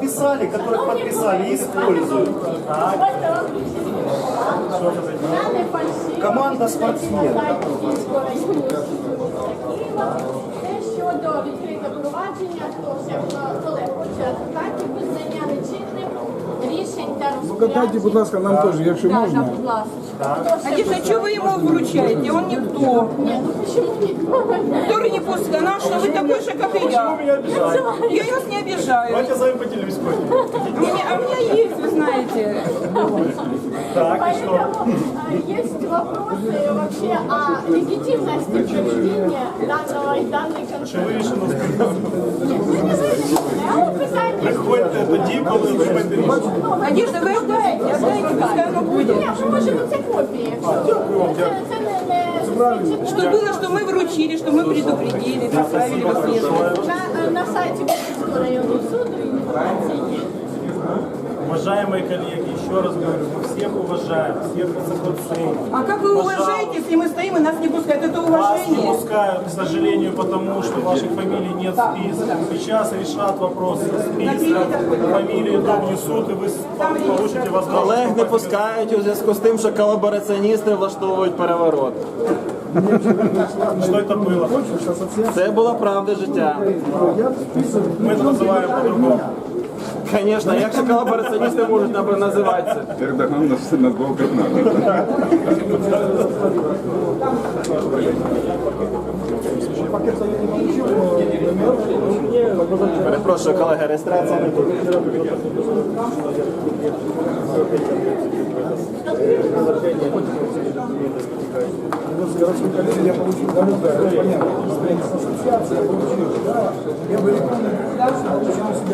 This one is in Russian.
подписали, которых подписали, и используют. Я не фальшива. Команда спортсменів. Те щодо відкрите провадження, то все, коли хоче адвокатів, визнання нечинним, рішень та Ну, дайте, будь ласка, нам теж, якщо Да, да, можна. будь ласка. Конечно, что вы ему вручаете? Он никто. Ні, ну почему ніколи? Который не пускай нас, что вы такой же, как и я. Я вас не обижаю. Давайте за Так, и что? Поэтому э, есть вопросы вообще о легитимности проведения данного и данной Що вирішено? Нет, мы не выяснили. А вот питание. Приходьте тоді, коли отримаєте рішення. Надежда, вы отдайте, отдайте, пускай оно будет. Ні, ми можемо це копії. Якщо це, це не, не Что было, что мы вручили, что мы предупредили, направили вас вниз. на, на сайті Київського районного суду інформація є. Уважаемые коллеги, еще раз говорю, мы всех уважаем, всех высоко ценим. А как вы уважаете, если мы стоим и нас не пускают? Это Вас не уважение? пускают, к сожалению, потому что ваших фамилий нет в списке. Сейчас решат вопрос со списком, фамилии дом несут, и вы получите возможность... Колег не пускають у зв'язку з тим, що колабораціоністи влаштовують переворот. Что это было? Це була правда життя. Мы это называем по-другому. Звісно, як же колабораціоністи можуть наб- називатися? Эрдоган нас надолго надо. Перепрошую, колеги, реєстрація не тут. Городской коллеги я получил ГМД, это понятно. Ассоциация получила, да. Я бы рекомендовал,